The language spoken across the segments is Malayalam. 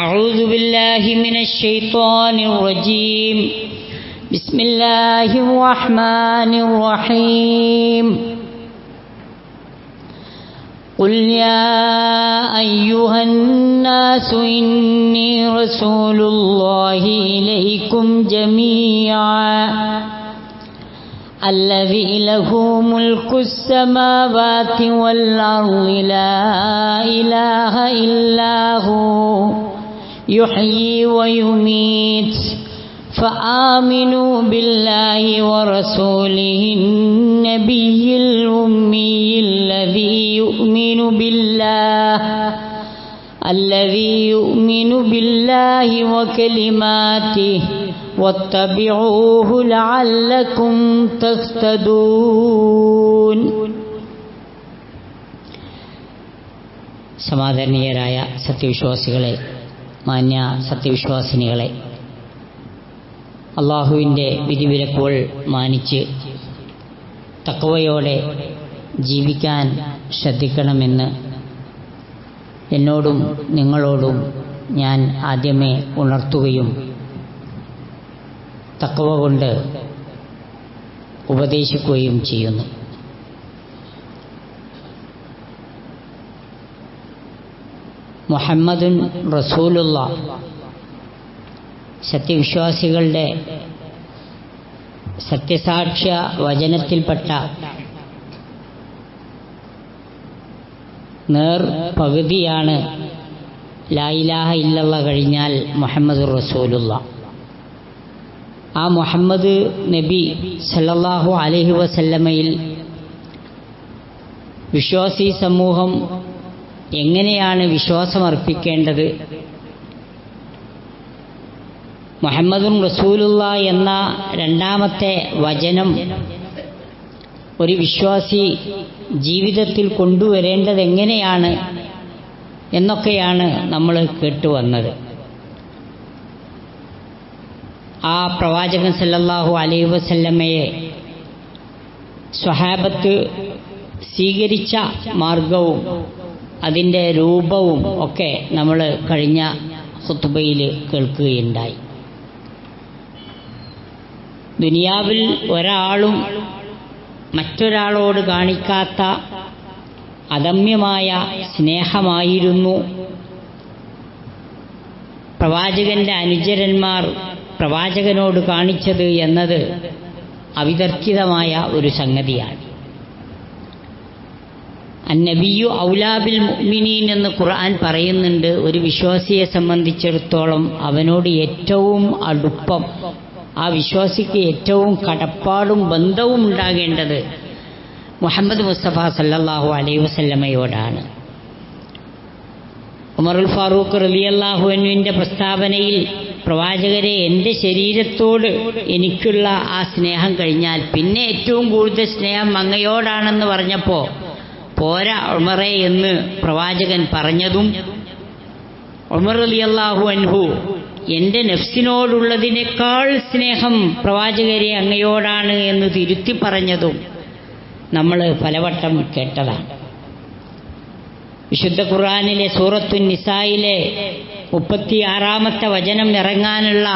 أعوذ بالله من الشيطان الرجيم. بسم الله الرحمن الرحيم. قل يا أيها الناس إني رسول الله إليكم جميعا. الذي له ملك السماوات والأرض. لا إله إلا هو. يحيي ويميت فآمنوا بالله ورسوله النبي الأمي الذي يؤمن بالله الذي يؤمن بالله وكلماته واتبعوه لعلكم تهتدون സമാദരണീയരായ സത്യവിശ്വാസികളെ മാന്യ സത്യവിശ്വാസിനികളെ അള്ളാഹുവിന്റെ വിധിവിലക്കുകൾ മാനിച്ച് തക്കവയോടെ ജീവിക്കാൻ ശ്രദ്ധിക്കണമെന്ന് എന്നോടും നിങ്ങളോടും ഞാൻ ആദ്യമേ ഉണർത്തുകയും തക്കവ കൊണ്ട് ഉപദേശിക്കുകയും ചെയ്യുന്നു. മുഹമ്മദുൻ റസൂലുള്ള. സത്യവിശ്വാസികളുടെ സത്യസാക്ഷ്യ വചനത്തിൽപ്പെട്ട നേർ പകുതിയാണ് ലായിലാഹ ഇല്ലല്ല കഴിഞ്ഞാൽ മുഹമ്മദ് റസൂലുള്ള. ആ മുഹമ്മദ് നബി സല്ലല്ലാഹു അലഹി വസല്ലമയിൽ വിശ്വാസി സമൂഹം എങ്ങനെയാണ് വിശ്വാസമർപ്പിക്കേണ്ടത് മുഹമ്മദും റസൂലുള്ള എന്ന രണ്ടാമത്തെ വചനം ഒരു വിശ്വാസി ജീവിതത്തിൽ കൊണ്ടുവരേണ്ടത് എങ്ങനെയാണ് എന്നൊക്കെയാണ് നമ്മൾ കേട്ടുവന്നത് ആ പ്രവാചകൻ സല്ലല്ലാഹു അലൈഹി വസല്ലമയെ സ്വഹാബത്ത് സ്വീകരിച്ച മാർഗവും അതിന്റെ രൂപവും ഒക്കെ നമ്മൾ കഴിഞ്ഞ ഹുത്തുബയിൽ കേൾക്കുകയുണ്ടായി. ദുനിയാവിൽ ഒരാളും മറ്റൊരാളോട് കാണിക്കാത്ത അദമ്യമായ സ്നേഹമായിരുന്നു. പ്രവാചകന്റെ അനുചരന്മാർ പ്രവാചകനോട് കാണിച്ചത് എന്നത് അവിതർക്കിതമായ ഒരു സംഗതിയാണ്. അന്നബിയു ഔലാബിൽ മുഅ്മിനീൻ എന്ന് ഖുർആൻ പറയുന്നുണ്ട്. ഒരു വിശ്വാസിയെ സംബന്ധിച്ചിടത്തോളം അവനോട് ഏറ്റവും അടുപ്പം ആ വിശ്വാസിക്ക് ഏറ്റവും കടപ്പാടും ബന്ധവും ഉണ്ടാകേണ്ടത് മുഹമ്മദ് മുസ്തഫ സല്ലാഹു അലൈ വസല്ലമയോടാണ്. ഉമറുൽ ഫാറൂഖ് റലിയല്ലാഹുവിന്റെ പ്രസ്താവനയിൽ പ്രവാചകരെ എന്റെ ശരീരത്തോട് എനിക്കുള്ള ആ സ്നേഹം കഴിഞ്ഞാൽ പിന്നെ ഏറ്റവും കൂടുതൽ സ്നേഹം അങ്ങയോടാണെന്ന് പറഞ്ഞപ്പോൾ പോരാ ഉമറെ എന്ന് പ്രവാചകൻ പറഞ്ഞതും ഉമർ അള്ളാഹു അൻഹു എന്റെ നെഫ്സിനോടുള്ളതിനേക്കാൾ സ്നേഹം പ്രവാചകരെ അങ്ങയോടാണ് എന്ന് തിരുത്തി പറഞ്ഞതും നമ്മൾ പലവട്ടം കേട്ടതാണ്. വിശുദ്ധ ഖുർആാനിലെ സൂറത്തു നിസായിലെ മുപ്പത്തിയാറാമത്തെ വചനം ഇറങ്ങാനുള്ള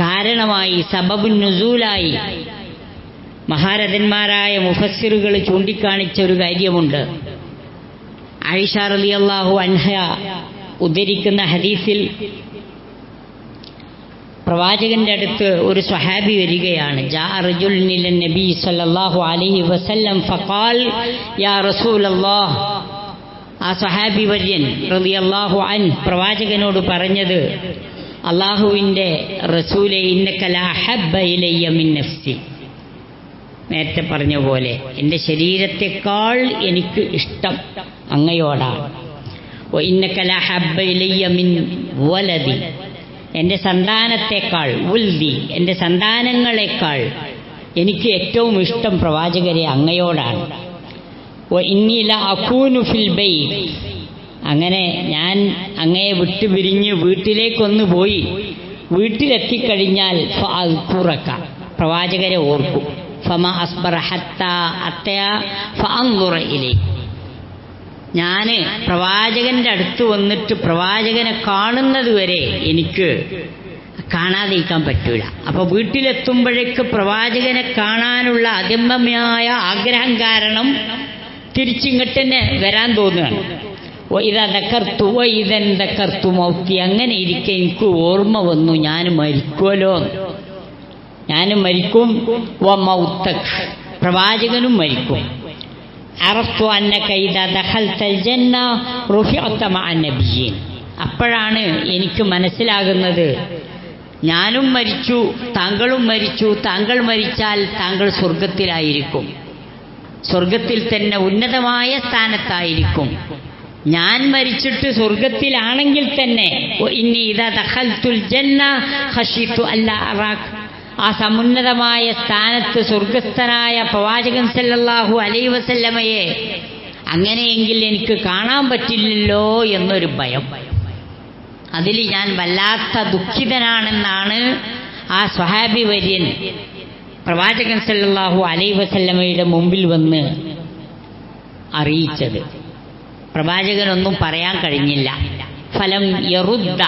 കാരണമായി സബബുൻ നുസൂലായി മഹാരഥന്മാരായ മുഫസ്സിറുകൾ ചൂണ്ടിക്കാണിച്ച ഒരു കാര്യമുണ്ട്. ആയിഷ അള്ളാഹു അൻഹ ഉദ്ധരിക്കുന്ന ഹദീസിൽ പ്രവാചകന്റെ അടുത്ത് ഒരു സ്വഹാബി വരികയാണ്. നബി സല്ലല്ലാഹു അലൈഹി വസല്ലം ഫഖാൽ യാ റസൂലല്ലാഹ് ആ സ്വഹാബി വര്യൻ റളിയല്ലാഹു അൻ പ്രവാചകനോട് പറഞ്ഞത് അള്ളാഹുവിന്റെ റസൂലെ ഇന്നക്കല ഹബ്ബ ഇലയ്യ മിൻ നഫ്സി. നേരത്തെ പറഞ്ഞ പോലെ എന്റെ ശരീരത്തെക്കാൾ എനിക്ക് ഇഷ്ടം അങ്ങയോടാണ് വലതി എന്റെ സന്താനത്തെക്കാൾ ഉൽദി എന്റെ സന്താനങ്ങളെക്കാൾ എനിക്ക് ഏറ്റവും ഇഷ്ടം പ്രവാചകരെ അങ്ങയോടാണ്. ഓ ഇന്നില അക്കൂനു ഫിൽ ബൈ അങ്ങനെ ഞാൻ അങ്ങയെ വിട്ടു പിരിഞ്ഞ് വീട്ടിലേക്കൊന്ന് പോയി. വീട്ടിലെത്തിക്കഴിഞ്ഞാൽ കുറക്ക പ്രവാചകരെ ഓർക്കും. ഫമ അസ്ബറ ഹത്ത അത്തയ ഫഅൻദുറ ഇലൈ. ഞാൻ പ്രവാചകന്റെ അടുത്ത് വന്നിട്ട് പ്രവാചകനെ കാണുന്നത് വരെ എനിക്ക് കാണാതിരിക്കാൻ പറ്റൂല. അപ്പൊ വീട്ടിലെത്തുമ്പോഴേക്ക് പ്രവാചകനെ കാണാനുള്ള അദമ്യമായ ആഗ്രഹം കാരണം തിരിച്ചിങ്ങോട്ട് തന്നെ വരാൻ തോന്നുകയാണ്. ഇതക്കർത്തു ഇതെന്തക്കർത്തു മൗത്തി അങ്ങനെ ഇരിക്കെ എനിക്ക് ഓർമ്മ വന്നു. ഞാൻ മരിക്കുമല്ലോ ഞാനും മരിക്കും. വ പ്രവാചകനും മരിക്കും. അറഫ്തു അന്ന ദഖൽതൽ ജന്ന അപ്പോഴാണ് എനിക്ക് മനസ്സിലാകുന്നത് ഞാനും മരിച്ചു താങ്കളും മരിച്ചു താങ്കൾ മരിച്ചാൽ താങ്കൾ സ്വർഗത്തിലായിരിക്കും സ്വർഗത്തിൽ തന്നെ ഉന്നതമായ സ്ഥാനത്തായിരിക്കും. ഞാൻ മരിച്ചിട്ട് സ്വർഗത്തിലാണെങ്കിൽ തന്നെ ഇനി ഇതാ ദഖൽത്തുൽ ജന്ന ഹഷിത്തു അല്ല അറാഖ്. ആ സമുന്നതമായ സ്ഥാനത്ത് സ്വർഗസ്ഥനായ പ്രവാചകൻ സല്ലല്ലാഹു അലൈ വസല്ലമയെ അങ്ങനെയെങ്കിൽ എനിക്ക് കാണാൻ പറ്റില്ലല്ലോ എന്നൊരു ഭയം. അതിൽ ഞാൻ വല്ലാത്ത ദുഃഖിതനാണെന്നാണ് ആ സ്വഹാബി വര്യൻ പ്രവാചകൻ സല്ലല്ലാഹു അലൈ വസല്ലമയുടെ മുമ്പിൽ വന്ന് അറിയിച്ചത്. പ്രവാചകനൊന്നും പറയാൻ കഴിഞ്ഞില്ല. ഫലം യറുദ്ദ.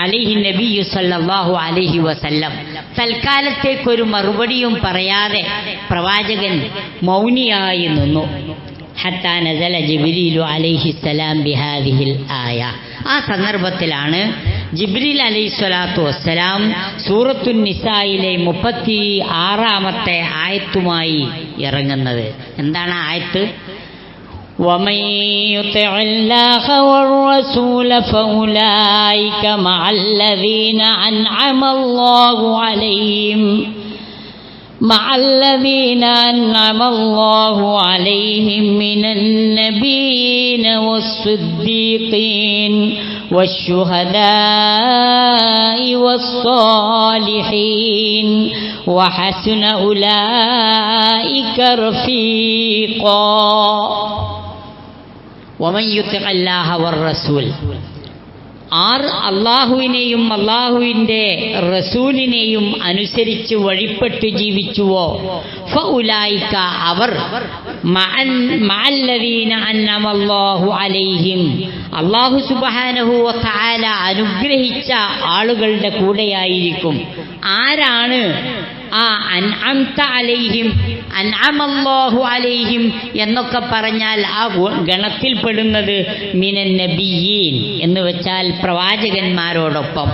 അലിഹി നബിയു സല്ലല്ലാഹു അലൈഹി വസല്ലം. തൽക്കാലത്തേക്കൊരു മറുപടിയും പറയാതെ പ്രവാചകൻ മൗനിയായി നിന്നു. ഹത്താ നസല ജിബ്രീലു അലൈഹി സലാം ബിഹാദിഹിൽ ആയ. ആ സന്ദർഭത്തിലാണ് ജിബ്രീൽ അലൈഹി സ്വലാത്തു വസ്സലാം സൂറത്തു നിസായിലെ മുപ്പത്തി ആറാമത്തെ ആയത്തുമായി ഇറങ്ങുന്നത്. എന്താണ് ആയത്ത്? ومن يطع الله والرسول فأولئك مع الذين أنعم الله عليهم مع الذين أنعم الله عليهم من النبيين والصديقين والشهداء والصالحين وحسن أولئك رفيقا. ആർ അള്ളാഹുവിനെയും അള്ളാഹുവിന്റെ റസൂലിനെയും അനുസരിച്ച് വഴിപ്പെട്ടു ജീവിച്ചുവോ? ഫുലായിക്ക അവർ അലൈഹിം. അള്ളാഹു സുബാനഹുവ താല അനുഗ്രഹിച്ച ആളുകളുടെ കൂടെയായിരിക്കും. ആരാണ്? ആ അൻ അലൈഹിം. അൻഅമല്ലാഹു അലൈഹിം എന്നൊക്കെ പറഞ്ഞാൽ ആ ഗണത്തിൽപ്പെടുന്നത് മിനൻ നബിയീൻ എന്ന് വെച്ചാൽ പ്രവാചകന്മാരോടൊപ്പം.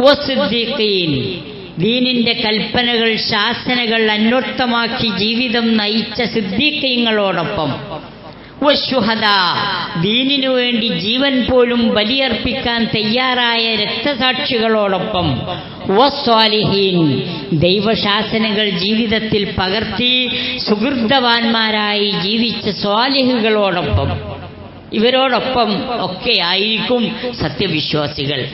വസുദ്ദീഖീൻ ദീനിന്റെ കൽപ്പനകൾ ശാസനകൾ അന്വർത്ഥമാക്കി ജീവിതം നയിച്ച സിദ്ദീഖീങ്ങളോടൊപ്പം. ദീനിനു വേണ്ടി ജീവൻ പോലും ബലിയർപ്പിക്കാൻ തയ്യാറായ രക്തസാക്ഷികളോടൊപ്പം വസ്വാലിഹീൻ ദൈവശാസനകൾ ജീവിതത്തിൽ പകർത്തി സുഹൃതവാന്മാരായി ജീവിച്ച സ്വാലിഹുകളോടൊപ്പം ഇവരോടൊപ്പം ഒക്കെ ആയിരിക്കും സത്യവിശ്വാസികൾ.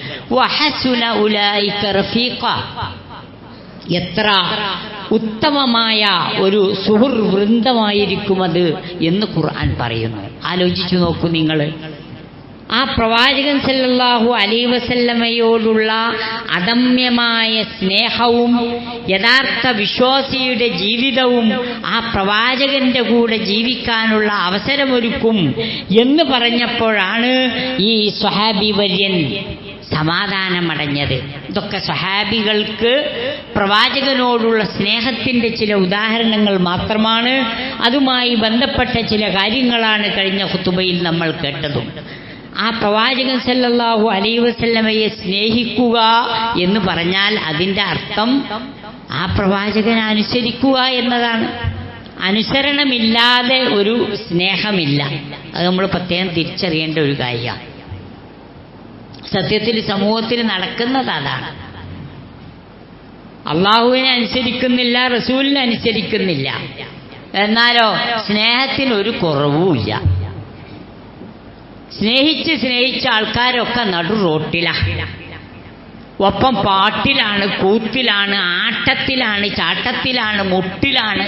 എത്ര ഉത്തമമായ ഒരു സുഹൃ വൃന്ദമായിരിക്കും അത് എന്ന് ഖുർആൻ പറയുന്നു. ആലോചിച്ചു നോക്കൂ നിങ്ങൾ. ആ പ്രവാചകൻ സല്ലാഹു അലൈ വസല്ലമയോടുള്ള അദമ്യമായ സ്നേഹവും യഥാർത്ഥ വിശ്വാസിയുടെ ജീവിതവും ആ പ്രവാചകന്റെ കൂടെ ജീവിക്കാനുള്ള അവസരമൊരുക്കും എന്ന് പറഞ്ഞപ്പോഴാണ് ഈ സ്വഹാബി വര്യൻ സമാധാനമടഞ്ഞത്. ഇതൊക്കെ സഹാബികൾക്ക് പ്രവാചകനോടുള്ള സ്നേഹത്തിന്റെ ചില ഉദാഹരണങ്ങൾ മാത്രമാണ്. അതുമായി ബന്ധപ്പെട്ട ചില കാര്യങ്ങളാണ് കഴിഞ്ഞ കുത്തുബയിൽ നമ്മൾ കേട്ടതും. ആ പ്രവാചകൻ സല്ലല്ലാഹു അലൈ വസല്ലമയെ സ്നേഹിക്കുക എന്ന് പറഞ്ഞാൽ അതിന്റെ അർത്ഥം ആ പ്രവാചകനെ അനുസരിക്കുക എന്നതാണ്. അനുസരണമില്ലാതെ ഒരു സ്നേഹമില്ല. അത് നമ്മൾ പ്രത്യേകം തിരിച്ചറിയേണ്ട ഒരു കാര്യമാണ്. സത്യത്തിൽ സമൂഹത്തിൽ നടക്കുന്നത് അതാണ്. അള്ളാഹുവിനെ അനുസരിക്കുന്നില്ല റസൂലിനെ അനുസരിക്കുന്നില്ല. എന്നാലോ സ്നേഹത്തിന് ഒരു കുറവുമില്ല സ്നേഹിച്ച് സ്നേഹിച്ച ആൾക്കാരൊക്കെ നടു റോട്ടിലാണ് ഒപ്പം പാട്ടിലാണ് കൂത്തിലാണ് ആട്ടത്തിലാണ് ചാട്ടത്തിലാണ് മുട്ടിലാണ്.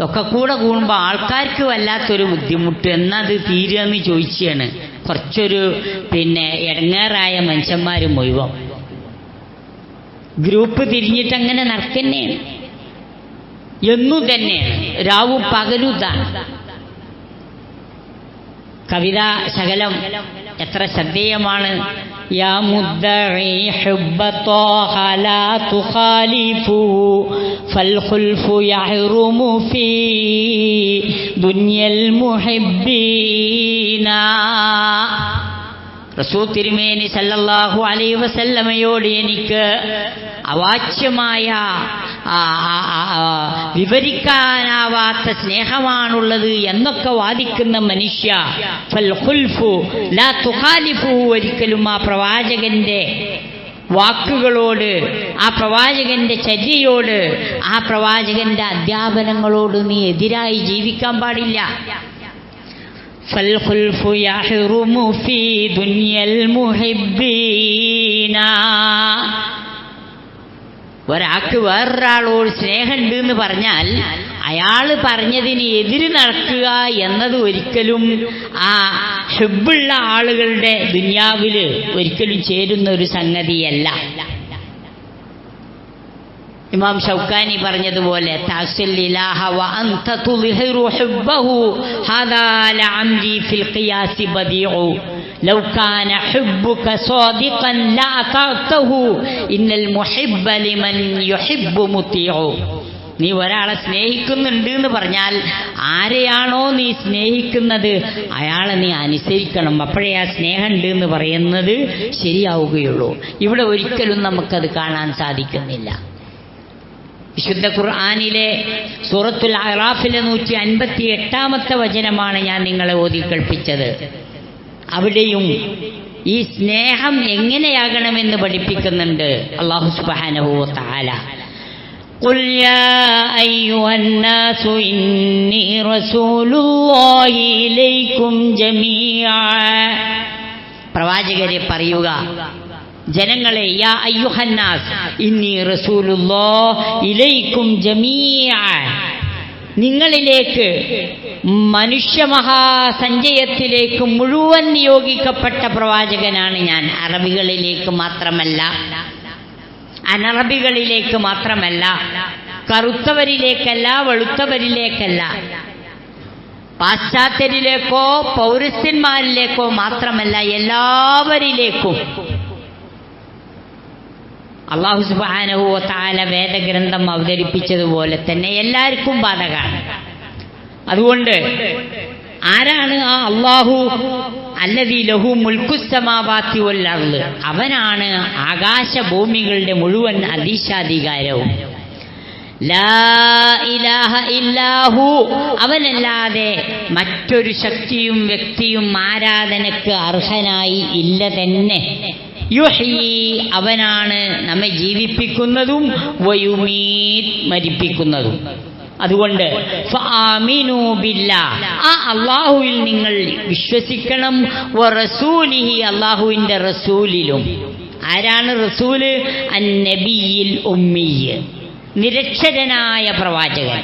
ഒക്കെ കൂടെ കൂടുമ്പോൾ ആൾക്കാർക്ക് വല്ലാത്തൊരു ബുദ്ധിമുട്ട്. എന്നത് തീരുമെന്ന് ചോദിച്ചാണ്. കുറച്ചൊരു പിന്നെ ഇടങ്ങേറായ മനുഷ്യന്മാർ മുഴുവൻ. ഗ്രൂപ്പ് തിരിഞ്ഞിട്ട് അങ്ങനെ നടക്കുന്നതാണ് എന്നു തന്നെയാണ്. രാവും പകലും ഇതാണ് കവിത ശകലം എത്ര ശ്രദ്ധേയമാണ്. യാ മുദ്ദഈ ഹുബ്ബ ത്വാഹ ലാ തുഖാലിഫു ഫൽ ഖുൽഫു യഹ്റുമു ഫീ ദുനിയൽ മുഹിബ്ബീന റസൂ തിരുമേനി സല്ലല്ലാഹു അലൈ വസല്ലമയോട് എനിക്ക് അവാച്യമായ ആ, ആ, ആ, ആ, വിവരിക്കാനാവാത്ത സ്നേഹമാണുള്ളത് എന്നൊക്കെ വാദിക്കുന്ന മനുഷ്യ ഫൽ ഖുൽഫു ലാ തുഖാലിഫു ഒരിക്കലും ആ പ്രവാചകന്റെ വാക്കുകളോട് ആ പ്രവാചകന്റെ ചര്യയോട് ആ പ്രവാചകന്റെ അധ്യാപനങ്ങളോട് നീ എതിരായി ജീവിക്കാൻ പാടില്ല فالخلف يحرم في دنيا المحبين ഒരാൾക്ക് വേറൊരാളോട് സ്നേഹമുണ്ട് എന്ന് പറഞ്ഞാൽ അയാൾ പറഞ്ഞതിന് എതിര് നടക്കുക എന്നത് ഒരിക്കലും ആ ഷുബുള്ള ആളുകളുടെ ദുന്യാവിൽ ഒരിക്കലും ചേരുന്ന ഒരു സംഗതിയല്ല. ഇമാം ഷൗക്കാനി പറഞ്ഞതുപോലെ നീ ഒരാളെ സ്നേഹിക്കുന്നുണ്ട് എന്ന് പറഞ്ഞാൽ ആരെയാണോ നീ സ്നേഹിക്കുന്നത്? അയാളെ നീ അനുസരിക്കണം. അപ്പോഴേ ആ സ്നേഹമുണ്ട് എന്ന് പറയുന്നത് ശരിയാവുകയുള്ളൂ. ഇവിടെ ഒരിക്കലും നമുക്കത് കാണാൻ സാധിക്കുന്നില്ല. വിശുദ്ധ ഖുർആാനിലെ സൂറത്തുൽ അറാഫിലെ നൂറ്റി അൻപത്തി എട്ടാമത്തെ വചനമാണ് ഞാൻ നിങ്ങളെ ഓതി കേൾപ്പിച്ചത്. അവിടെയും ഈ സ്നേഹം എങ്ങനെയാകണമെന്ന് പഠിപ്പിക്കുന്നുണ്ട് അള്ളാഹു സുബാനഹു താല قل يا أيها الناس إني رسول الله إليكم جميعا പ്രവാചകരെ പറയുക ജനങ്ങളെ യാ അയ്യുഹന്നാസ് ഇന്നി റസൂലുള്ളോ ഇലൈക്കും ജമീഅ നിങ്ങളിലേക്ക് മനുഷ്യമഹാസഞ്ചയത്തിലേക്ക് മുഴുവൻ നിയോഗിക്കപ്പെട്ട പ്രവാചകനാണ് ഞാൻ. അറബികളിലേക്ക് മാത്രമല്ല അനറബികളിലേക്ക് മാത്രമല്ല കറുത്തവരിലേക്കല്ല വെളുത്തവരിലേക്കല്ല പാശ്ചാത്യരിലേക്കോ പൗരസ്ത്യന്മാരിലേക്കോ മാത്രമല്ല എല്ലാവരിലേക്കും അള്ളാഹു സുബാനഹു താല വേദഗ്രന്ഥം അവതരിപ്പിച്ചതുപോലെ തന്നെ എല്ലാവർക്കും ബാധകമാണ്. അതുകൊണ്ട് ആരാണ് ആ അള്ളാഹു അല്ലതീ ലഹു മുൽക്കുസ്തമാവാത്തി ഒല്ലാൾ അവനാണ് ആകാശഭൂമികളുടെ മുഴുവൻ ഇല്ലാഹു. അവനല്ലാതെ മറ്റൊരു ശക്തിയും വ്യക്തിയും ആരാധനക്ക് അർഹനായി ഇല്ല തന്നെ. യുഹീ അവനാണ് നമ്മെ ജീവിപ്പിക്കുന്നതും വയുമീത് മരിപ്പിക്കുന്നതും. അതുകൊണ്ട് അള്ളാഹുവിൽ നിങ്ങൾ വിശ്വസിക്കണം അള്ളാഹുവിന്റെ റസൂലിലും. ആരാണ് റസൂൽ? അന്നബിയിൽ നബിയിൽ ഉമ്മിയ്. നിരക്ഷരനായ പ്രവാചകൻ.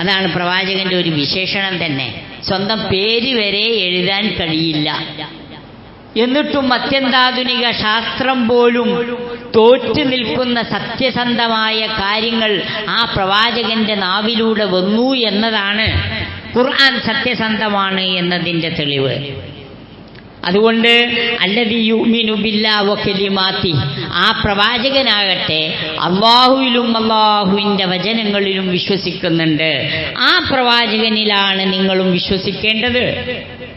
അതാണ് പ്രവാചകന്റെ ഒരു വിശേഷണം തന്നെ. സ്വന്തം പേര് വരെ എഴുതാൻ കഴിയില്ല. എന്നിട്ടും അത്യന്താധുനിക ശാസ്ത്രം പോലും തോറ്റു നിൽക്കുന്ന സത്യസന്ധമായ കാര്യങ്ങൾ ആ പ്രവാചകന്റെ നാവിലൂടെ വന്നു എന്നതാണ് ഖുർആൻ സത്യസന്ധമാണ് എന്നതിന്റെ തെളിവ്. അതുകൊണ്ട് അല്ലതി യുമിനു ബില്ലാ വക്കലിമാത്തി ആ പ്രവാചകനാകട്ടെ അള്ളാഹുവിലും അള്ളാഹുവിന്റെ വചനങ്ങളിലും വിശ്വസിക്കുന്നുണ്ട്. ആ പ്രവാചകനിലാണ് നിങ്ങളും വിശ്വസിക്കേണ്ടത്.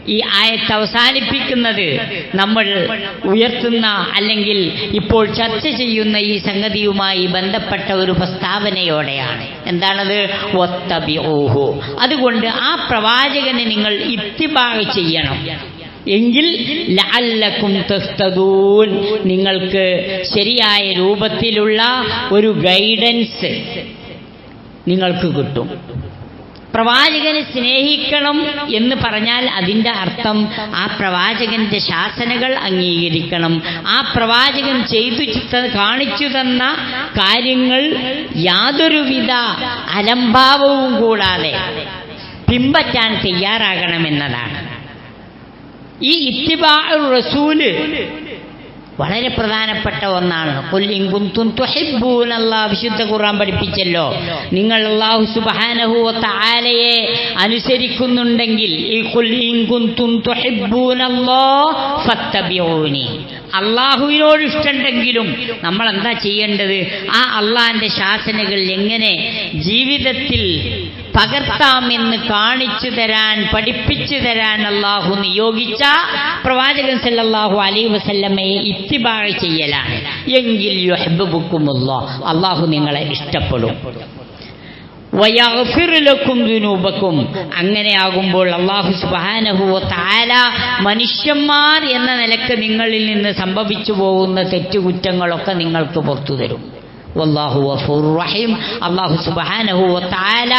ഈ ആയത്ത് അവസാനിപ്പിക്കുന്നത് നമ്മൾ ഉയർത്തുന്ന അല്ലെങ്കിൽ ഇപ്പോൾ ചർച്ച ചെയ്യുന്ന ഈ സംഗതിയുമായി ബന്ധപ്പെട്ട ഒരു പ്രസ്താവനയോടെയാണ്. എന്താണത്? ഒത്തബി ഓഹോ അതുകൊണ്ട് ആ പ്രവാചകനെ നിങ്ങൾ ഇത്തിബാഗ് ചെയ്യണം. എങ്കിൽ ലഅല്ലക്കും നിങ്ങൾക്ക് ശരിയായ രൂപത്തിലുള്ള ഒരു ഗൈഡൻസ് നിങ്ങൾക്ക് കിട്ടും. പ്രവാചകനെ സ്നേഹിക്കണം എന്ന് പറഞ്ഞാൽ അതിന്റെ അർത്ഥം ആ പ്രവാചകന്റെ ശാസനകൾ അംഗീകരിക്കണം. ആ പ്രവാചകൻ ചെയ്തു കാണിച്ചു തന്ന കാര്യങ്ങൾ യാതൊരുവിധ അലംഭാവവും കൂടാതെ പിമ്പറ്റാൻ തയ്യാറാകണമെന്നതാണ്. ഈ ഇത്തിബാ റസൂൽ വളരെ പ്രധാനപ്പെട്ട ഒന്നാണ്. വിശുദ്ധ ഖുർആൻ പഠിപ്പിച്ചല്ലോ. നിങ്ങൾ അല്ലാഹു സുബ്ഹാനഹു വ അനുസരിക്കുന്നുണ്ടെങ്കിൽ ഈ അള്ളാഹുവിനോട് ഇഷ്ടമുണ്ടെങ്കിലും നമ്മൾ എന്താ ചെയ്യേണ്ടത്? ആ അള്ളാഹിന്റെ ശാസനകൾ എങ്ങനെ ജീവിതത്തിൽ പകർത്താമെന്ന് കാണിച്ചു തരാൻ പഠിപ്പിച്ചു തരാൻ അള്ളാഹു നിയോഗിച്ച പ്രവാചകൻ സല്ലാഹു അലൈഹി വസല്ലമ്മയെ ഇത്തിബാഴ ചെയ്യലാണ്. എങ്കിൽ യുഹബുക്കുമല്ലോ അള്ളാഹു നിങ്ങളെ ഇഷ്ടപ്പെടും. വയഗ്ഫിറുലക്കും ദുനൂപക്കും അങ്ങനെയാകുമ്പോൾ അള്ളാഹു സുബ്ഹാനഹു താല മനുഷ്യന്മാർ എന്ന നിലയ്ക്ക് നിങ്ങളിൽ നിന്ന് സംഭവിച്ചു പോകുന്ന തെറ്റുകുറ്റങ്ങളൊക്കെ നിങ്ങൾക്ക് പുറത്തു തരും. വല്ലാഹു ഗഫൂർ റഹീം. അള്ളാഹു സുബ്ഹാനഹു താല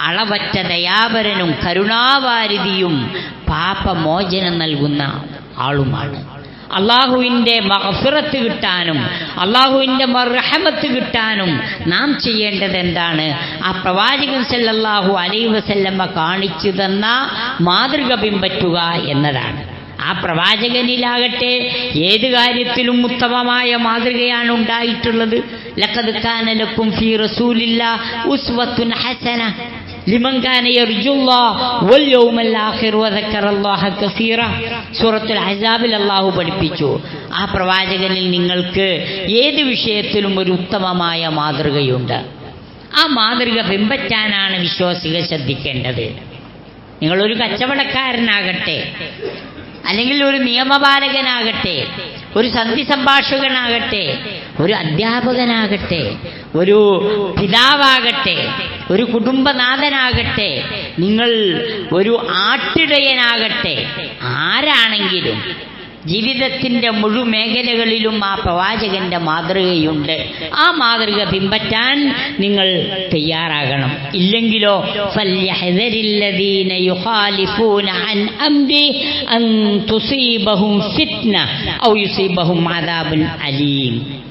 അളവറ്റ ദയാപരനും കരുണാവാരിധിയും പാപമോചനം നൽകുന്ന ആളുമാണ്. അള്ളാഹുവിന്റെ മഹഫിറത്ത് കിട്ടാനും അള്ളാഹുവിന്റെ മർഹമത്ത് കിട്ടാനും നാം ചെയ്യേണ്ടത് എന്താണ്? ആ പ്രവാചകൻ സല്ലല്ലാഹു അലൈഹി വസല്ലമ്മ കാണിച്ചു തന്ന മാതൃക പിൻപറ്റുക എന്നതാണ്. ആ പ്രവാചകനിലാകട്ടെ ഏത് കാര്യത്തിലും ഉത്തമമായ മാതൃകയാണ് ഉണ്ടായിട്ടുള്ളത്. ലഖദ് കാന ലക്കും ഫീ റസൂലില്ല ഉസ്വത്തുൻ ഹസന അല്ലാഹു പഠിപ്പിച്ചു. ആ പ്രവാചകനിൽ നിങ്ങൾക്ക് ഏത് വിഷയത്തിലും ഒരു ഉത്തമമായ മാതൃകയുണ്ട്. ആ മാതൃക പിൻപറ്റാനാണ് വിശ്വാസികൾ ശ്രദ്ധിക്കേണ്ടത്. നിങ്ങളൊരു കച്ചവടക്കാരനാകട്ടെ. അല്ലെങ്കിൽ ഒരു നിയമപാലകനാകട്ടെ ഒരു സന്ധി സംഭാഷകനാകട്ടെ ഒരു അധ്യാപകനാകട്ടെ ഒരു പിതാവാകട്ടെ ഒരു കുടുംബനാഥനാകട്ടെ നിങ്ങൾ ഒരു ആട്ടിടയനാകട്ടെ ആരാണെങ്കിലും ജീവിതത്തിന്റെ മുഴുമേഖലകളിലും ആ പ്രവാചകന്റെ മാതൃകയുണ്ട്. ആ മാതൃക പിമ്പറ്റാൻ നിങ്ങൾ തയ്യാറാകണം. ഇല്ലെങ്കിലോ അലീം.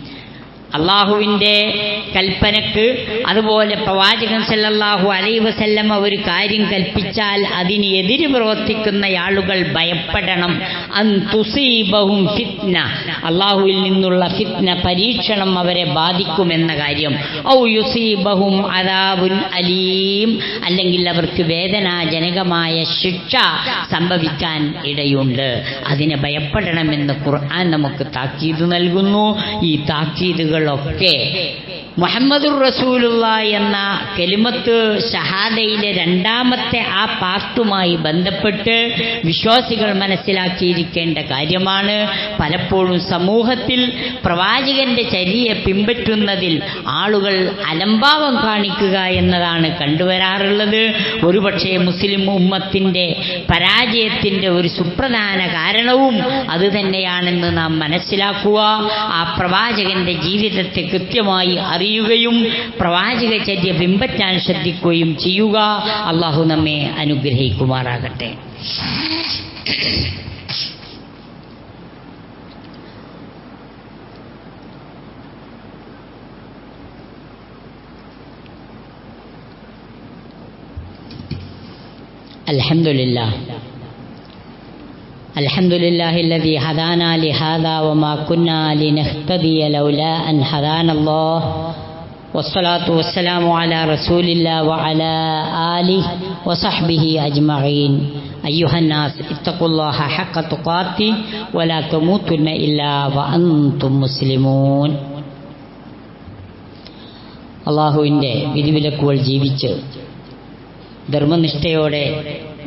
അള്ളാഹുവിന്റെ കൽപ്പനക്ക് അതുപോലെ പ്രവാചകൻ സല്ലല്ലാഹു അലൈ വസല്ലം ഒരു കാര്യം കൽപ്പിച്ചാൽ അതിന് എതിര് പ്രവർത്തിക്കുന്ന ആളുകൾ ഭയപ്പെടണം. അൻ തുസീബഹും ഫിത്ന. അള്ളാഹുവിൽ നിന്നുള്ള ഫിത്ന പരീക്ഷണം അവരെ ബാധിക്കുമെന്ന കാര്യം. ഔ യുസീബഹും അദാബുൻ അലീം. അല്ലെങ്കിൽ അവർക്ക് വേദനാജനകമായ ശിക്ഷ സംഭവിക്കാൻ ഇടയുണ്ട്. അതിനെ ഭയപ്പെടണമെന്ന് ഖുർആൻ നമുക്ക് താക്കീത് നൽകുന്നു. ഈ los que മുഹമ്മദുർ റസൂലുള്ള എന്ന കെലിമത്ത് ഷഹാദയിലെ രണ്ടാമത്തെ ആ പാർട്ടുമായി ബന്ധപ്പെട്ട് വിശ്വാസികൾ മനസ്സിലാക്കിയിരിക്കേണ്ട കാര്യമാണ്. പലപ്പോഴും സമൂഹത്തിൽ പ്രവാചകന്റെ ചരിയെ പിൻപറ്റുന്നതിൽ ആളുകൾ അലംഭാവം കാണിക്കുക എന്നതാണ് കണ്ടുവരാറുള്ളത്. ഒരുപക്ഷെ മുസ്ലിം ഉമ്മത്തിന്റെ പരാജയത്തിന്റെ ഒരു സുപ്രധാന കാരണവും അതുതന്നെയാണെന്ന് നാം മനസ്സിലാക്കുക. ആ പ്രവാചകന്റെ ജീവിതത്തെ കൃത്യമായി അറിയുകയും പ്രവാചക ചര്യ ബിംബറ്റാൻ ശ്രദ്ധിക്കുകയും ചെയ്യുക. അള്ളാഹു നമ്മെ അനുഗ്രഹിക്കുമാറാകട്ടെ. അലഹമില്ല الحمد لله الذي هدانا لهذا وما كنا لنهتدي لولا أن هدانا الله والصلاة والسلام على رسول الله وعلى آله وصحبه أجمعين أيها الناس اتقوا الله حق تقاته ولا تموتن إلا وأنتم مسلمون അള്ളാഹുവിന്റെ വിധിവിലക്കുകൾ ജീവിച്ച് ധർമ്മനിഷ്ഠയോടെ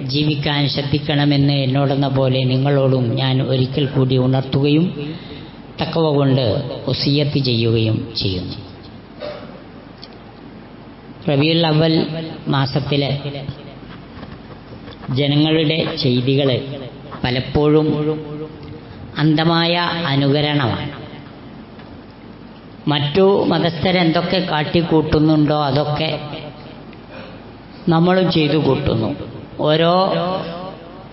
ജീവിക്കാൻ ശ്രദ്ധിക്കണമെന്ന് എന്നോടെന്ന പോലെ നിങ്ങളോടും ഞാൻ ഒരിക്കൽ കൂടി ഉണർത്തുകയും തക്കവ കൊണ്ട് ഒസിയത്ത് ചെയ്യുകയും ചെയ്യുന്നു. റബിയുൽ അവൽ മാസത്തിലെ ജനങ്ങളുടെ ചെയ്തികൾ പലപ്പോഴും അന്ധമായ അനുകരണമാണ്. മറ്റു മതസ്ഥരെന്തൊക്കെ കാട്ടിക്കൂട്ടുന്നുണ്ടോ അതൊക്കെ നമ്മളും ചെയ്തു കൂട്ടുന്നു. ഓരോ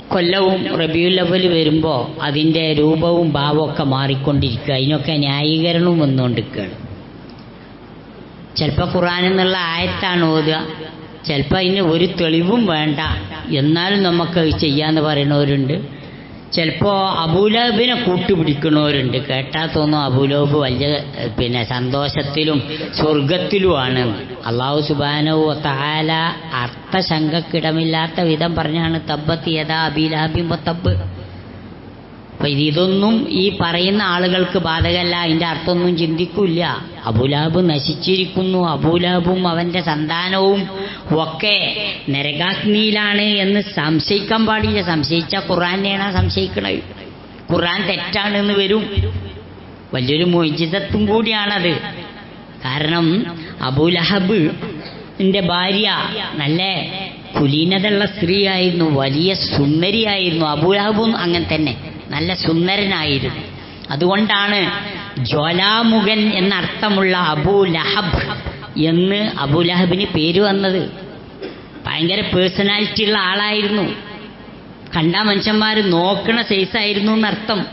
കൊല്ലവും റബിയുൽ അവൽ വരുമ്പോൾ അതിന്റെ രൂപവും ഭാവമൊക്കെ മാറിക്കൊണ്ടിരിക്കുക. അതിനൊക്കെ ന്യായീകരണവും വന്നുകൊണ്ടിരിക്കുകയാണ്. ചിലപ്പോൾ ഖുറാൻ എന്നുള്ള ആയത്താണ് ഓതുക. ചിലപ്പോൾ അതിന് ഒരു തെളിവും വേണ്ട. എന്നാലും നമുക്ക് ചെയ്യാന്ന് പറയുന്നവരുണ്ട്. ചിലപ്പോൾ അബൂലഹബിനെ കൂട്ടുപിടിക്കുന്നവരുണ്ട് കേട്ടാ തോന്നും അബൂലഹബ് വലിയ പിന്നെ സന്തോഷത്തിലും സ്വർഗത്തിലുമാണ് അള്ളാഹു സുബാനവു താല അർത്ഥശങ്കക്കിടമില്ലാത്ത വിധം പറഞ്ഞാണ് തബ്ബത്ത് യഥാ അബീലാബിം തബ്ബ്. അപ്പൊ ഇതൊന്നും ഈ പറയുന്ന ആളുകൾക്ക് ബാധകല്ല അതിന്റെ അർത്ഥമൊന്നും ചിന്തിക്കില്ല. അബുലാബ് നശിച്ചിരിക്കുന്നു. അബുലാബും അവന്റെ സന്താനവും ഒക്കെ നരകാഗ്നിയിലാണ് എന്ന് സംശയിക്കാൻ പാടില്ല. സംശയിച്ച ഖുറാനെയാണ് സംശയിക്കണത്. ഖുറാൻ തെറ്റാണെന്ന് വരും. വലിയൊരു മോചിതത്വം കൂടിയാണത്. കാരണം അബുലഹബ് ന്റെ ഭാര്യ നല്ല കുലീനതയുള്ള സ്ത്രീയായിരുന്നു വലിയ സുന്ദരിയായിരുന്നു. അബുലഹബും അങ്ങനെ തന്നെ. നല്ല സുന്ദരനായിരുന്നു. അതുകൊണ്ടാണ് ജ്വലാമുഖൻ എന്നർത്ഥമുള്ള അബൂ ലഹബ് എന്ന് അബൂ ലഹബിന് പേര് വന്നത്. ഭയങ്കര പേഴ്സണാലിറ്റി ഉള്ള ആളായിരുന്നു. കണ്ട മനുഷ്യന്മാർ നോക്കണ സൈസായിരുന്നു എന്നർത്ഥം.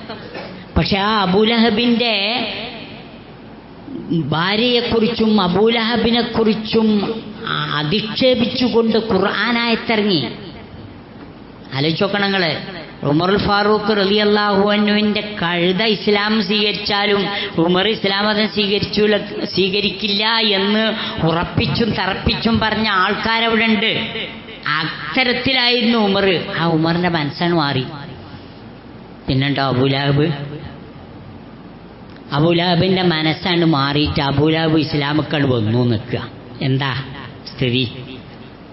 പക്ഷെ ആ അബൂലഹബിന്റെ ഭാര്യയെക്കുറിച്ചും അബൂലഹബിനെക്കുറിച്ചും അധിക്ഷേപിച്ചുകൊണ്ട് ഖുർആാനായത്തിറങ്ങി. ആലോചിച്ചോക്കണങ്ങൾ ഉമറുൽ ഫാറൂഖ് റലി അള്ളാഹുവിന്റെ കഴുത ഇസ്ലാം സ്വീകരിച്ചാലും ഉമർ ഇസ്ലാം മതം സ്വീകരിച്ചു സ്വീകരിക്കില്ല എന്ന് ഉറപ്പിച്ചും തറപ്പിച്ചും പറഞ്ഞ ആൾക്കാരവിടെ ഉണ്ട് അത്തരത്തിലായിരുന്നു ഉമർ. ആ ഉമറിന്റെ മനസ്സാണ് മാറി. പിന്നെണ്ടോ അബുലാബ്? അബുലാബിന്റെ മനസ്സാണ് മാറിയിട്ട് അബുലാബ് ഇസ്ലാമക്കൾ വന്നു നിൽക്കുക. എന്താ സ്ഥിതി?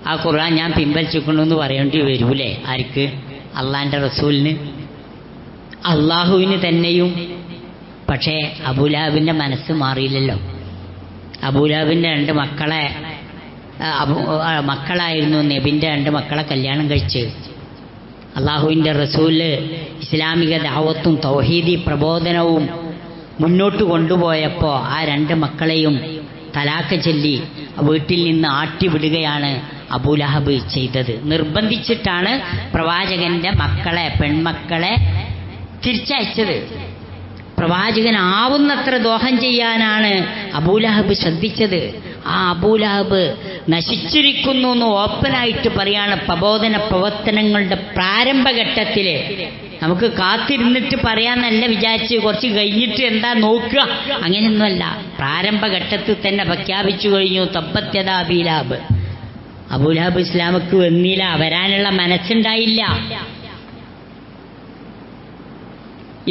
ആ ഖുർആൻ ഞാൻ പിൻവലിച്ചിക്കണമെന്ന് പറയേണ്ടി വരൂലേ? ആർക്ക്? അള്ളാന്റെ റസൂലിന് അള്ളാഹുവിന് തന്നെയും. പക്ഷേ അബുലാബിന്റെ മനസ്സ് മാറിയില്ലല്ലോ. അബുലാബിന്റെ രണ്ട് മക്കളെ മക്കളായിരുന്നു നബിന്റെ രണ്ട് മക്കളെ കല്യാണം കഴിച്ച്. അള്ളാഹുവിന്റെ റസൂൽ ഇസ്ലാമിക ദാവത്തും തൗഹീദി പ്രബോധനവും മുന്നോട്ട് കൊണ്ടുപോയപ്പോൾ ആ രണ്ട് മക്കളെയും തലാക്ക് ചൊല്ലി വീട്ടിൽ നിന്ന് ആട്ടിവിടുകയാണ് അബൂലഹബ് ചെയ്തത്. നിർബന്ധിച്ചിട്ടാണ് പ്രവാചകന്റെ മക്കളെ പെൺമക്കളെ തിരിച്ചയച്ചത്. പ്രവാചകനാവുന്നത്ര ദോഹം ചെയ്യാനാണ് അബൂലഹബ് ശ്രദ്ധിച്ചത്. ആ അബൂലഹബ് നശിച്ചിരിക്കുന്നു എന്ന് ഓപ്പനായിട്ട് പറയാണ് പ്രബോധന പ്രവർത്തനങ്ങളുടെ പ്രാരംഭഘട്ടത്തിൽ നമുക്ക് കാത്തിരുന്നിട്ട് പറയാന്നല്ല വിചാരിച്ച് കുറച്ച് കഴിഞ്ഞിട്ട് എന്താ നോക്കുക. അങ്ങനെയൊന്നുമല്ല. പ്രാരംഭഘട്ടത്തിൽ തന്നെ പ്രഖ്യാപിച്ചു കഴിഞ്ഞു. തപ്പത്യത അബീലാബ് അബൂലഹബ് ഇസ്ലാമക്ക് വന്നില്ല വരാനുള്ള മനസ്സുണ്ടായില്ല.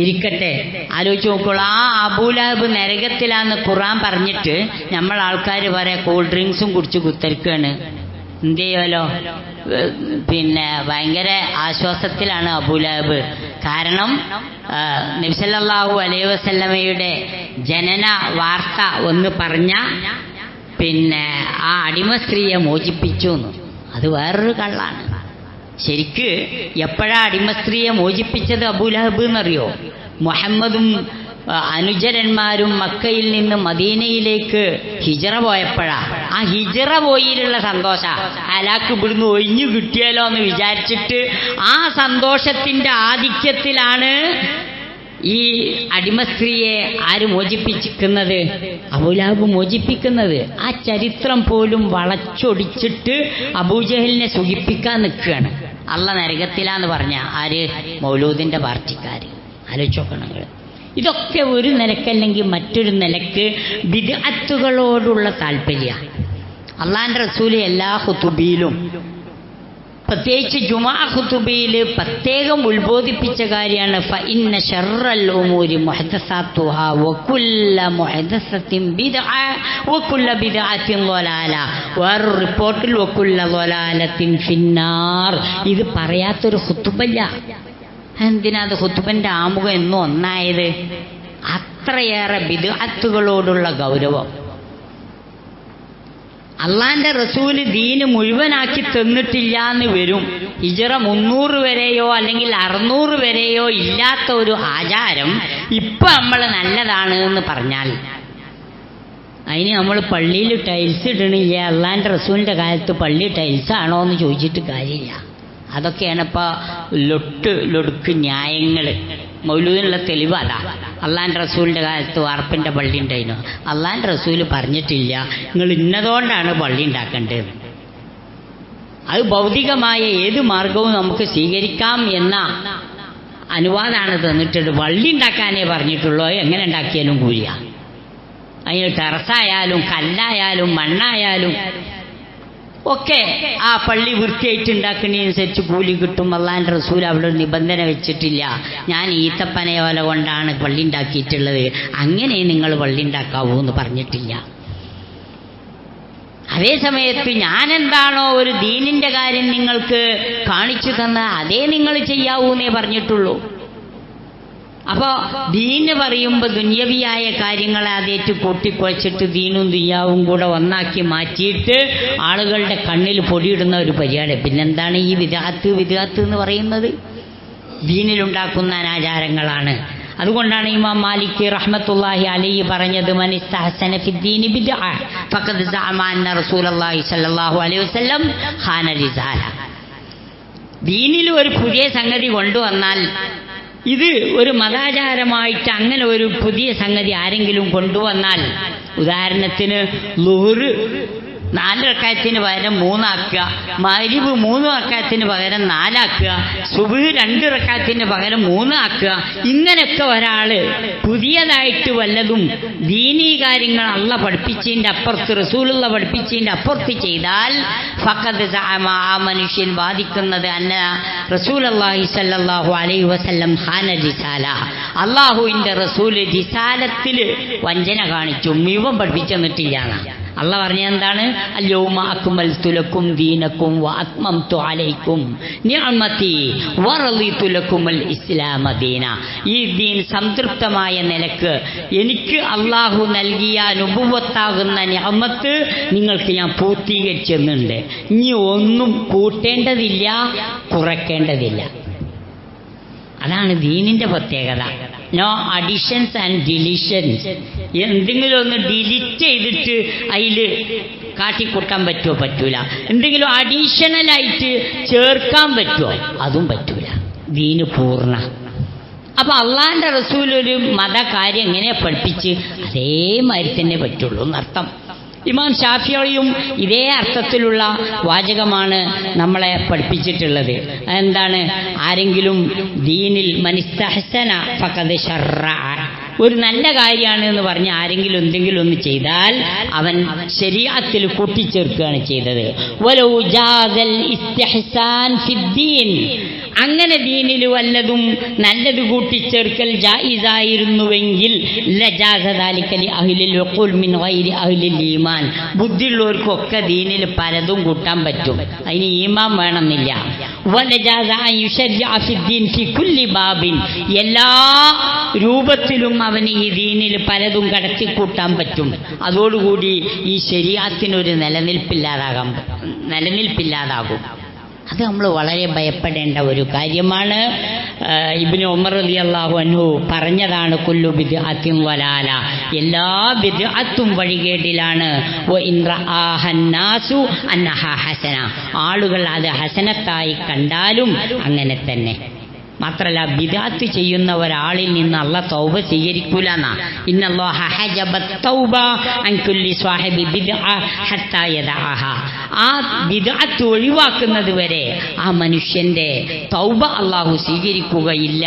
ഇരിക്കട്ടെ. ആലോചിച്ച് നോക്കുള്ളൂ ആ അബൂലഹബ് നരകത്തിലാന്ന് ഖുറാൻ പറഞ്ഞിട്ട് നമ്മൾ ആൾക്കാർ പറയാ കൂൾ ഡ്രിങ്ക്സും കുടിച്ച് കുത്തരിക്കാണ്. എന്ത് ചെയ്യുമല്ലോ പിന്നെ ഭയങ്കര ആശ്വാസത്തിലാണ് അബൂലഹബ്. കാരണം നബ്സല്ലാഹു അലൈവസല്ലമയുടെ ജനന വാർത്ത ഒന്ന് പറഞ്ഞ പിന്നെ ആ അടിമ സ്ത്രീയെ മോചിപ്പിച്ചു എന്ന്. അത് വേറൊരു കള്ളാണ്. ശരിക്ക് എപ്പോഴാ അടിമസ്ത്രീയെ മോചിപ്പിച്ചത് അബുലഹബ് എന്നറിയോ? മുഹമ്മദും അനുചരന്മാരും മക്കയിൽ നിന്ന് മദീനയിലേക്ക് ഹിജറ പോയപ്പോഴാ. ആ ഹിജറ പോയിലുള്ള സന്തോഷ. അലാക്ക് ഇവിടുന്ന് ഒഴിഞ്ഞു കിട്ടിയാലോ എന്ന് വിചാരിച്ചിട്ട് ആ സന്തോഷത്തിന്റെ ആധിക്യത്തിലാണ് ഈ അടിമസ്ത്രീയെ ആര് മോചിപ്പിക്കുന്നത്? അബുലാബ് മോചിപ്പിക്കുന്നത്. ആ ചരിത്രം പോലും വളച്ചൊടിച്ചിട്ട് അബൂജഹലിനെ സുഖിപ്പിക്കാൻ നിൽക്കുകയാണ്. അള്ള നരകത്തിലാന്ന് പറഞ്ഞ ആര്? മൗലൂദിന്റെ പാർട്ടിക്കാര്. ആലോചിച്ചോക്കണം. ഇതൊക്കെ ഒരു നിലക്കല്ലെങ്കിൽ മറ്റൊരു നിലയ്ക്ക് വിദഗ്ധകളോടുള്ള താല്പര്യ. അള്ളാന്റെ റസൂൽ എല്ലാ ഹുത്തുബിയിലും പ്രത്യേകിച്ച് ജുമാ ഖുതുബയിൽ പ്രത്യേകം ഉത്ബോധിപ്പിച്ച കാര്യമാണ് ഇന്ന ഷർറൽ ഉമൂരി മുഹദസാത്തുഹ ളലാല റിപ്പോർട്ടിൽ വക്കുല്ല ളലാലത്തിൻ ഫിന്നാർ. ഇത് പറയാത്തൊരു ഖുതുബല്ല. എന്തിനാ അത് ആമുഖം എന്നും ഒന്നായത്? അത്രയേറെ ബിദ്അത്തുകളോടുള്ള ഗൗരവം. അള്ളാന്റെ റസൂൽ ദീന് മുഴുവനാക്കി തന്നിട്ടില്ല എന്ന് വരും. ഇജറ മുന്നൂറ് വരെയോ അല്ലെങ്കിൽ അറുന്നൂറ് വരെയോ ഇല്ലാത്ത ഒരു ആചാരം ഇപ്പൊ നമ്മൾ നല്ലതാണ് എന്ന് പറഞ്ഞാൽ അതിന് നമ്മൾ പള്ളിയിൽ ടൈൽസ് ഇടണില്ല അള്ളാന്റെ റസൂലിന്റെ കാലത്ത് പള്ളി ടൈൽസ് ആണോ എന്ന് ചോദിച്ചിട്ട് കാര്യമില്ല. അതൊക്കെയാണ് ഇപ്പൊ ലൊട്ട് ലൊടുക്ക് ന്യായങ്ങൾ മൗലൂദിനുള്ള തെളിവ് അതാ. അള്ളാന്റെ റസൂലിന്റെ കാലത്ത് വാർപ്പിന്റെ പള്ളി ഉണ്ടായിരുന്നു. അള്ളാന്റെ റസൂൽ പറഞ്ഞിട്ടില്ല നിങ്ങൾ ഇന്നതുകൊണ്ടാണ് പള്ളി ഉണ്ടാക്കേണ്ടത്. അത് ഭൗതികമായ ഏത് മാർഗവും നമുക്ക് സ്വീകരിക്കാം എന്ന അനുവാദമാണ് തന്നിട്ടുണ്ട് വള്ളി ഉണ്ടാക്കാനേ പറഞ്ഞിട്ടുള്ളൂ. എങ്ങനെ ഉണ്ടാക്കിയാലും കൂലിയ അതിന് ടെറസായാലും കല്ലായാലും മണ്ണായാലും ഒക്കെ ആ പള്ളി വൃത്തിയായിട്ട് ഉണ്ടാക്കുന്നതിനനുസരിച്ച് കൂലി കിട്ടും. അള്ളാൻ റസൂൽ അവിടെ ഒരു നിബന്ധന വെച്ചിട്ടില്ല. ഞാൻ ഈത്തപ്പന ഓല കൊണ്ടാണ് പള്ളി ഉണ്ടാക്കിയിട്ടുള്ളത്. അങ്ങനെ നിങ്ങൾ പള്ളി ഉണ്ടാക്കാവൂ എന്ന് പറഞ്ഞിട്ടില്ല. അതേ സമയത്ത് ഞാൻ എന്താണോ ഒരു ദീനിന്റെ കാര്യം നിങ്ങൾക്ക് കാണിച്ചു തന്ന അതേ നിങ്ങൾ ചെയ്യാവൂ എന്നേ പറഞ്ഞിട്ടുള്ളൂ. അപ്പോ ദീന് പറയുമ്പോൾ ദുന്യവിയായ കാര്യങ്ങളെ അതേറ്റ് പൊട്ടിക്കുഴച്ചിട്ട് ദീനും ദുയ്യാവും കൂടെ ഒന്നാക്കി മാറ്റിയിട്ട് ആളുകളുടെ കണ്ണിൽ പൊടിയിടുന്ന ഒരു പരിപാടി പിന്നെന്താണ് ഈ വിദാത്ത്? വിദാത്ത് എന്ന് പറയുന്നത് ദീനിലുണ്ടാക്കുന്ന അനാചാരങ്ങളാണ്. അതുകൊണ്ടാണ് ഇമാം മാലിക് റഹ്മത്തുല്ലാഹി അലൈഹി പറഞ്ഞത് ദീനിൽ ഒരു പുതിയ സംഗതി കൊണ്ടുവന്നാൽ ഇത് ഒരു മതാചാരമായിട്ട് അങ്ങനെ ഒരു പുതിയ സംഗതി ആരെങ്കിലും കൊണ്ടുവന്നാൽ ഉദാഹരണത്തിന് ലുഹറ് നാല് റക്കായത്തിന് പകരം മൂന്നാക്കുക. മരിവ് മൂന്ന് റക്കായത്തിന് പകരം നാലാക്കുക. സുബു രണ്ട് റക്കായത്തിന് പകരം മൂന്നാക്കുക. ഇങ്ങനെയൊക്കെ ഒരാൾ പുതിയതായിട്ട് വല്ലതും ദീനീ കാര്യങ്ങൾ അള്ള പഠിപ്പിച്ചതിന്റെ അപ്പുറത്ത് റസൂലുള്ള പഠിപ്പിച്ചതിന്റെ അപ്പുറത്ത് ചെയ്താൽ സഅമ ആ മനുഷ്യൻ വാദിക്കുന്നത് അന്ന റസൂൽ അള്ളാഹി സല്ലല്ലാഹു അലൈഹി വസല്ലം ഹാന റിസാല. അള്ളാഹുവിന്റെ റസൂൽ റിസാലത്തിൽ വഞ്ചന കാണിച്ചു. മീവം പഠിപ്പിച്ചെന്നിട്ടില്ല അള്ള പറഞ്ഞ എന്താണ്? ഇസ്ലാമദീന നിഅമത്തി ഈ ദീൻ സംതൃപ്തമായ നിലയ്ക്ക് എനിക്ക് അള്ളാഹു നൽകിയ അനുഭവത്താകുന്ന നിഅമത്ത് നിങ്ങൾക്ക് ഞാൻ പൂർത്തീകരിച്ചെന്നുണ്ട് ഇനി ഒന്നും കൂട്ടേണ്ടതില്ല കുറയ്ക്കേണ്ടതില്ല അതാണ് ദീനിന്റെ പ്രത്യേകത. നോ അഡിഷൻസ് ആൻഡ് ഡിലീഷൻസ് എന്തെങ്കിലും ഒന്ന് ഡിലീറ്റ് ചെയ്തിട്ട് അതിൽ കാട്ടിക്കൂട്ടാൻ പറ്റുമോ പറ്റൂല. എന്തെങ്കിലും അഡീഷണലായിട്ട് ചേർക്കാൻ പറ്റുമോ അതും പറ്റൂല. ദീന് പൂർണ. അപ്പൊ അള്ളാന്റെ റസൂൽ ഒരു മതകാര്യം എങ്ങനെ പഠിപ്പിച്ച്? അതേമാതിരി തന്നെ പറ്റുള്ളൂ എന്നർത്ഥം. ഇമാം ഷാഫിയോയും ഇതേ അർത്ഥത്തിലുള്ള വാചകമാണ് നമ്മളെ പഠിപ്പിച്ചിട്ടുള്ളത്. എന്താണ് ആരെങ്കിലും ദീനിൽ മനിസ്തഹസന ഫഖദ് ഷർറഅ ഒരു നല്ല കാര്യമാണ് എന്ന് പറഞ്ഞ് ആരെങ്കിലും എന്തെങ്കിലും ഒന്ന് ചെയ്താൽ അവൻ ശരീരത്തിൽ കൂട്ടിച്ചേർക്കുകയാണ് ചെയ്തത്. അങ്ങനെ ദീനിൽ വല്ലതും നല്ലത് കൂട്ടിച്ചേർക്കൽ ജായിസായിരുന്നുവെങ്കിൽ ബുദ്ധിയുള്ളവർക്കൊക്കെ ദീനിൽ പലതും കൂട്ടാൻ പറ്റും. അതിന് ഈമാൻ വേണമെന്നില്ല. എല്ലാ രൂപത്തിലും അവന് ഈ ദീനിൽ പലതും കടത്തിക്കൂട്ടാൻ പറ്റും. അതോടുകൂടി ഈ ശരീരത്തിനൊരു നിലനിൽപ്പില്ലാതാകാം. നിലനിൽപ്പില്ലാതാകും. അത് നമ്മൾ വളരെ ഭയപ്പെടേണ്ട ഒരു കാര്യമാണ്. ഇബിന് ഉമർ അലി അള്ളാഹു അനു പറഞ്ഞതാണ് കുല്ലു ബിദ് അത്തിം വലാല. എല്ലാ ബിദ് അത്തും അന്നഹ ഹസന. ആളുകൾ അത് ഹസനത്തായി കണ്ടാലും അങ്ങനെ തന്നെ. മാത്രല്ല ബിദാത്ത് ചെയ്യുന്ന ഒരാളിൽ നിന്ന് അള്ള തൗബ സ്വീകരിക്കൂല എന്നാ ആ ഒഴിവാക്കുന്നത് വരെ ആ മനുഷ്യന്റെ തൗബ അള്ളാഹു സ്വീകരിക്കുകയില്ല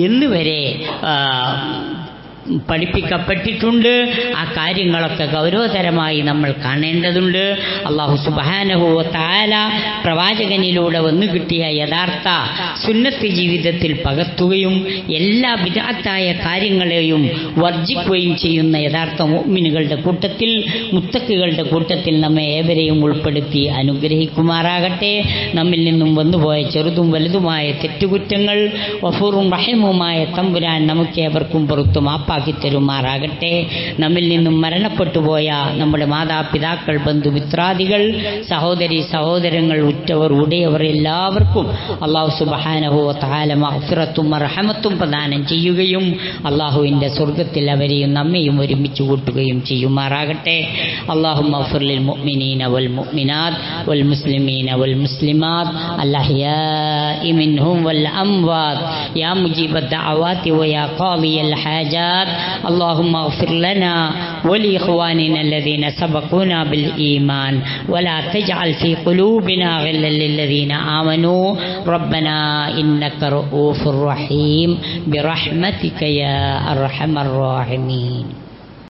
എന്ന് വരെ ആ, പഠിപ്പിക്കപ്പെട്ടിട്ടുണ്ട്. ആ കാര്യങ്ങളൊക്കെ ഗൗരവതരമായി നമ്മൾ കാണേണ്ടതുണ്ട്. അള്ളാഹു സുബാനഹോ താല പ്രവാചകനിലൂടെ വന്നു കിട്ടിയ യഥാർത്ഥ സുന്നത്ത് ജീവിതത്തിൽ പകർത്തുകയും എല്ലാ വിദാത്തായ കാര്യങ്ങളെയും വർജിക്കുകയും ചെയ്യുന്ന യഥാർത്ഥ മുഅ്മിനുകളുടെ കൂട്ടത്തിൽ മുത്തക്കുകളുടെ കൂട്ടത്തിൽ നമ്മെ ഏവരെയും ഉൾപ്പെടുത്തി അനുഗ്രഹിക്കുമാറാകട്ടെ. നമ്മിൽ നിന്നും വന്നുപോയ ചെറുതും വലുതുമായ തെറ്റുകുറ്റങ്ങൾ വഫൂറും റഹിമുമായ തമ്പുരാൻ നമുക്ക് ഏവർക്കും പുറത്തു മാപ്പാക്കി തരുമാറാകട്ടെ നമ്മിൽ നിന്നും മരണപ്പെട്ടു പോയ നമ്മുടെ മാതാപിതാക്കൾ ബന്ധുമിത്രാദികൾ സഹോദരി സഹോദരങ്ങൾ ഉറ്റവർ ഉടയവർ എല്ലാവർക്കും അള്ളാഹു സുബഹാനഹു താല മഹഫിറത്തും റഹമത്തും പ്രദാനം ചെയ്യുകയും അള്ളാഹുവിൻ്റെ സ്വർഗത്തിൽ അവരെയും നമ്മയും ഒരുമിച്ച് കൂട്ടുകയും ചെയ്യുമാറാകട്ടെ അള്ളാഹു മഫുർലിൽ മുഅ്മിനീന വൽ മുഅ്മിനാത്ത് വൽ മുസ്ലിമീന വൽ മുസ്ലിമാത്ത് الأحياء منهم والأموات يا مجيب الدعوات ويا قاضي الحاجات والصلاة اللهم اغفر لنا ولإخواننا الذين سبقونا بالإيمان. ولا تجعل في قلوبنا غلا للذين آمنوا. ربنا إنك رؤوف رحيم. برحمتك يا أرحم الراحمين.